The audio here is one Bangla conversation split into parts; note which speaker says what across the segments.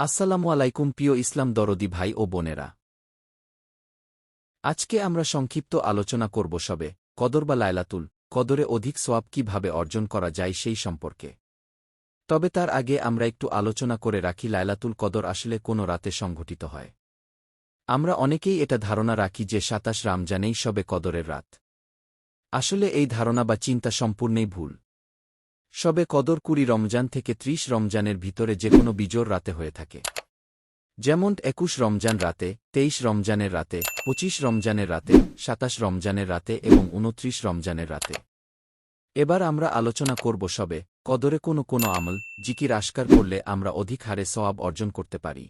Speaker 1: আসসালামু আলাইকুম প্রিয় ইসলাম দরদি ভাই ও বোনেরা। আজকে আমরা সংক্ষিপ্ত আলোচনা করব সবে কদর বা লায়লাতুল কদরে অধিক সোয়াব কীভাবে অর্জন করা যায় সেই সম্পর্কে। তবে তার আগে আমরা একটু আলোচনা করে রাখি লায়লাতুল কদর আসলে কোনো রাতে সংঘটিত হয়। আমরা অনেকেই এটা ধারণা রাখি যে সাতাশ রামজানেই সবে কদরের রাত। আসলে এই ধারণা বা চিন্তা সম্পূর্ণই ভুল। সবে কদর কুড়ি রমজান থেকে ত্রিশ রমজানের ভিতরে যে কোনো বিজোর রাতে হয়ে থাকে। যেমন একুশ রমজান রাতে, তেইশ রমজানের রাতে, পঁচিশ রমজানের রাতে, সাতাশ রমজানের রাতে এবং উনত্রিশ রমজানের রাতে। এবার আমরা আলোচনা করব সবে কদরে কোনো কোনো আমল, জিকির আস্কার করলে আমরা অধিক হারে সওয়াব অর্জন করতে পারি।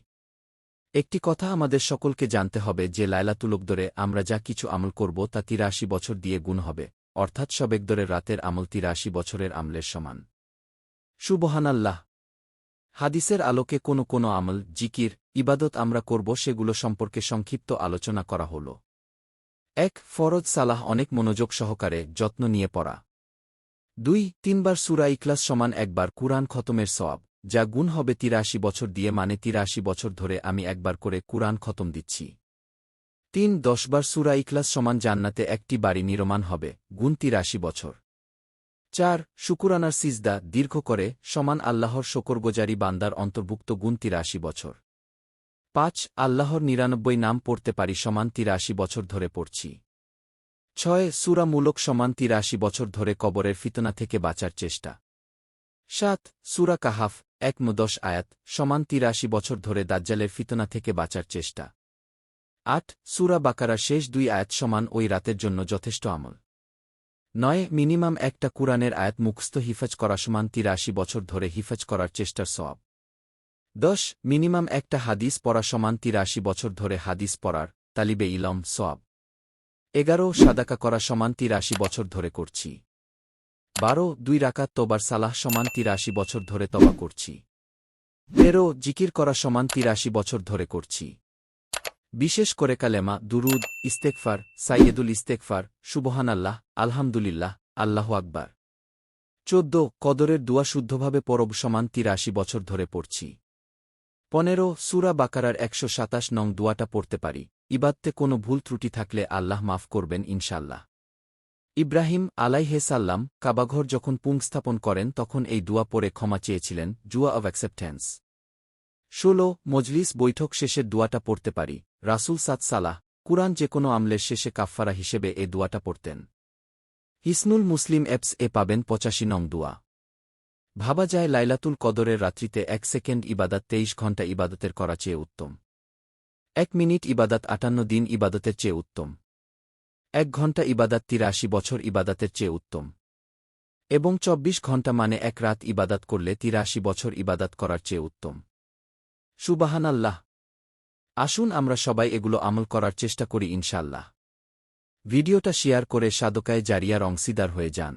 Speaker 1: একটি কথা আমাদের সকলকে জানতে হবে যে লায়লাতুলকদরে আমরা যা কিছু আমল করব তা তিরাশি বছর দিয়ে গুণ হবে। অর্থাৎ সবেকদরের রাতের আমল তিরাশি বছরের আমলের সমান। সুবহানাল্লাহ। হাদিসের আলোকে কোনো কোনো আমল, জিকির, ইবাদত আমরা করব, সেগুলো সম্পর্কে সংক্ষিপ্ত আলোচনা করা হল। এক, ফরজ সালাহ অনেক মনোযোগ সহকারে, যত্ন নিয়ে পড়া। দুই, তিনবার সুরা ইকলাস সমান একবার কুরআন খতমের সওয়াব, যা গুণ হবে তিরাশি বছর দিয়ে মানে তিরাশি বছর ধরে আমি একবার করে কুরআন খতম দিচ্ছি। তিন দশবার সুরা ইকলাস সমান জান্নাতে একটি বাড়ি নির্মাণ হবে, গুণ তিরাশি বছর। চার, শুকুরানার সিজদা দীর্ঘ করে, সমান আল্লাহর শকরগোজারি বান্দার অন্তর্ভুক্ত গুণ তিরাশি বছর। পাঁচ, আল্লাহর নিরানব্বই নাম পড়তে পারি সমান তিরাশি বছর ধরে পড়ছি। ছয় সুরামূলক সমান তিরাশি বছর ধরে কবরের ফিতনা থেকে বাঁচার চেষ্টা। সাত, সুরা কাহাফ, এক দশ আয়াত, সমান তিরাশি বছর ধরে দাজ্জালের ফিতনা থেকে বাঁচার চেষ্টা। আট, সুরা বাকারা শেষ দুই আয়াত সমান ওই রাতের জন্য যথেষ্ট আমল। নয়, মিনিমাম একটা কুরআনের আয়াত মুখস্থ হিফাজ করা সমান তিরাশি বছর ধরে হিফাজ করার চেষ্টার সব দশ, মিনিমাম একটা হাদিস পড়া সমান তিরাশি বছর ধরে হাদিস পড়ার তালিবে ইলম সব এগারো, সাদাকা করা সমান তিরাশি বছর ধরে করছি। বারো, দুই রাকাত তোবার সালাহ সমান তিরাশি বছর ধরে তবা করছি। তেরো, জিকির করা সমান তিরাশি বছর ধরে করছি। বিশেষ করে কালেমা, দুরুদ ইস্তেকফার সাইয়েদুল ইস্তেকফার সুবহানাল্লাহ, আলহামদুলিল্লাহ, আল্লাহ আকবার। চোদ্দ, কদরের দুয়া শুদ্ধভাবে পরব সমান তিরাশি বছর ধরে পড়ছি। পনেরো, সুরা বাকারার একশো সাতাশ নং দুয়াটা পড়তে পারি। ইবাদতে কোনো ভুল ত্রুটি থাকলে আল্লাহ মাফ করবেন ইনশাল্লাহ ইব্রাহিম আলাইহেসাল্লাম কাবাঘর যখন পুংস্থাপন করেন তখন এই দুয়া পড়ে ক্ষমা চেয়েছিলেন, জুয়া অব অ্যাকসেপ্টেন্স। ষোলো, মজলিস বৈঠক শেষের দুয়াটা পড়তে পারি। রাসুল সাদ সালাহ, কুরআন যে কোনো আমলের শেষে কাফফারা হিসেবে এ দুয়াটা পড়তেন। হিসনুল মুসলিম অ্যাপস এ পাবেন পঁচাশি নং দুয়া। ভাবা যায় লাইলাতুল কদরের রাত্রিতে এক সেকেন্ড ইবাদাত তেইশ ঘণ্টা ইবাদতের করা চেয়ে উত্তম। এক মিনিট ইবাদাত আটান্ন দিন ইবাদতের চেয়ে উত্তম। এক ঘণ্টা ইবাদাত তিরাশি বছর ইবাদাতের চেয়ে উত্তম। এবং চব্বিশ ঘণ্টা মানে এক রাত ইবাদাত করলে তিরাশি বছর ইবাদাত করার চেয়ে উত্তম। সুবাহান আল্লাহ আসুন আমরা সবাই এগুলো আমল করার চেষ্টা করি ইনশাল্লাহ ভিডিওটা শেয়ার করে সাদকায় জারিয়ার অংশীদার হয়ে যান।